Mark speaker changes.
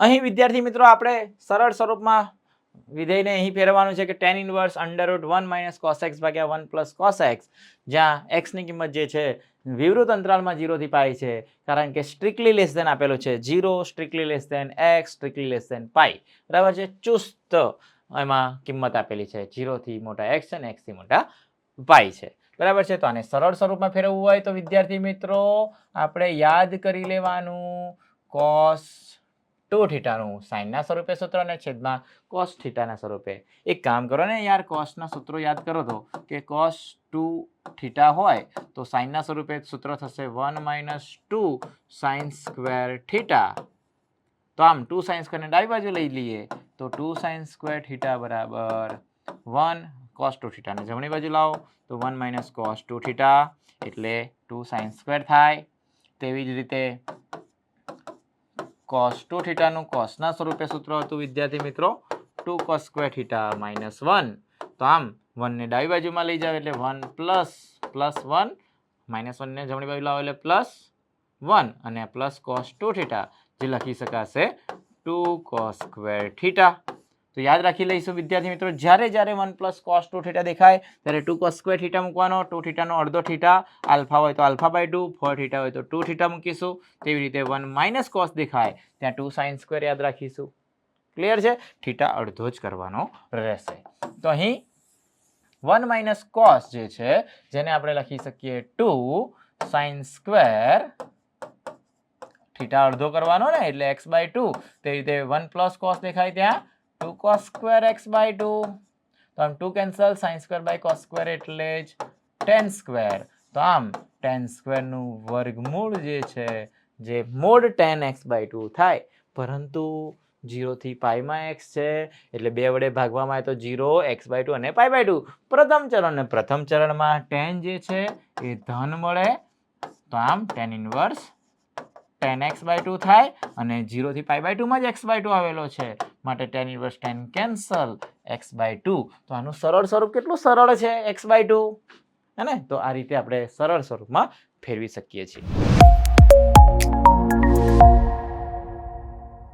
Speaker 1: અહીં વિદ્યાર્થી મિત્રો આપણે સરળ સ્વરૂપમાં વિધેયને અહીં ફેરવવાનું છે કે tan inverse under root one minus cos x ભાગ્યા વન પ્લસ કોસ એક્સ જ્યાં એક્સની કિંમત જે છે વિવૃત અંતરાલમાં જીરોથી પાઈ છે, કારણ કે સ્ટ્રિક્ટલી લેસ દેન આપેલું છે zero strictly less than x strictly less than pi બરાબર છે? ચુસ્ત એમાં કિંમત આપેલી છે જીરોથી મોટા એક્સ છે ને એક્સથી મોટા પાઈ છે. બરાબર છે? તો આને સરળ સ્વરૂપમાં ફેરવવું હોય તો વિદ્યાર્થી મિત્રો, આપણે યાદ કરી લેવાનું કોસ ટુ થીટાનું સાઇનના સ્વરૂપે સૂત્ર અને છેદમાં કોસ થીટાના સ્વરૂપે. એક કામ કરો ને યાર કોસના સૂત્રો યાદ કરો તો, કે કોસ ટુ થીટા હોય તો સાઇનના સ્વરૂપે સૂત્ર થશે one minus two sine square theta તો આમ ટુ સાઇન સ્ક્વેરને ડાબી બાજુ લઈ લઈએ તો ટુ સાઇન સ્ક્વેર થીટા બરાબર વન કોસ ટુ થીટાને જમણી બાજુ લાવો તો one minus cos two theta એટલે ટુ સાઇન સ્ક્વેર થાય. તેવી જ રીતે કોસ ટુ થીટાનું કોસના સ્વરૂપે સૂત્ર હતું, વિદ્યાર્થી મિત્રો. Two cos square theta minus one તો આમ વનને ડાબી બાજુમાં લઈ જાવ એટલે one plus plus one minus વનને જમણી બાજુ લાવો એટલે પ્લસ વન અને પ્લસ કોસ ટુ થીટા જે લખી શકાશે ટુ કોસ સ્ક્વેર થીટા તો યાદ રાખી લઈશું, વિદ્યાર્થી મિત્રો, જ્યારે જ્યારે one plus cos two theta દેખાય, ત્યારે ટુ કોસ સ્ક્વેર થીટા મૂકવાનો ટુ થીટાનો અડધો થીટા આલ્ફા હોય તો alpha by two four theta હોય તો ટુ થીટા મૂકીશું. તેવી રીતે વન માઇનસ કોસ દેખાય, ત્યાં ટુ સાઇન સ્ક્વેર યાદ રાખીશું. ક્લિયર છે? થીટા અડધો જ કરવાનો રહેશે. તો અહીં વન માઇનસ કોસ જે છે, જેને આપણે લખી શકીએ ટુ સાઇન સ્ક્વેર થીટા અડધો કરવાનો ને, એટલે એક્સ બાય ટુ તે રીતે વન પ્લસ કોસ દેખાય ત્યાં two cos square x by two તો આમ two cancel sine square by cos square એટલે જ ટેન સ્ક્વેર તો આમ ટેન સ્ક્વેરનું વર્ગમૂળ જે છે, જે mod tan x by two થાય. પરંતુ જીરોથી પાઈમાં એક્સ છે, એટલે બે વડે ભાગવામાં આવે તો જીરો એક્સ બાય ટુ અને પાઈ બાય ટુ પ્રથમ ચરણને પ્રથમ ચરણમાં ટેન જે છે એ ધન મળે. તો આમ tan inverse tan x by two થાય અને જીરોથી પાઈ બાય ટુમાં જ એક્સ બાય ટુ આવેલો છે. માટે tan inverse tan cancel x by two તો આનું સરળ સ્વરૂપ કેટલું સરળ છે? એક્સ બાય ટુ હે ને? તો આ રીતે આપણે સરળ સ્વરૂપમાં ફેરવી શકીએ છીએ.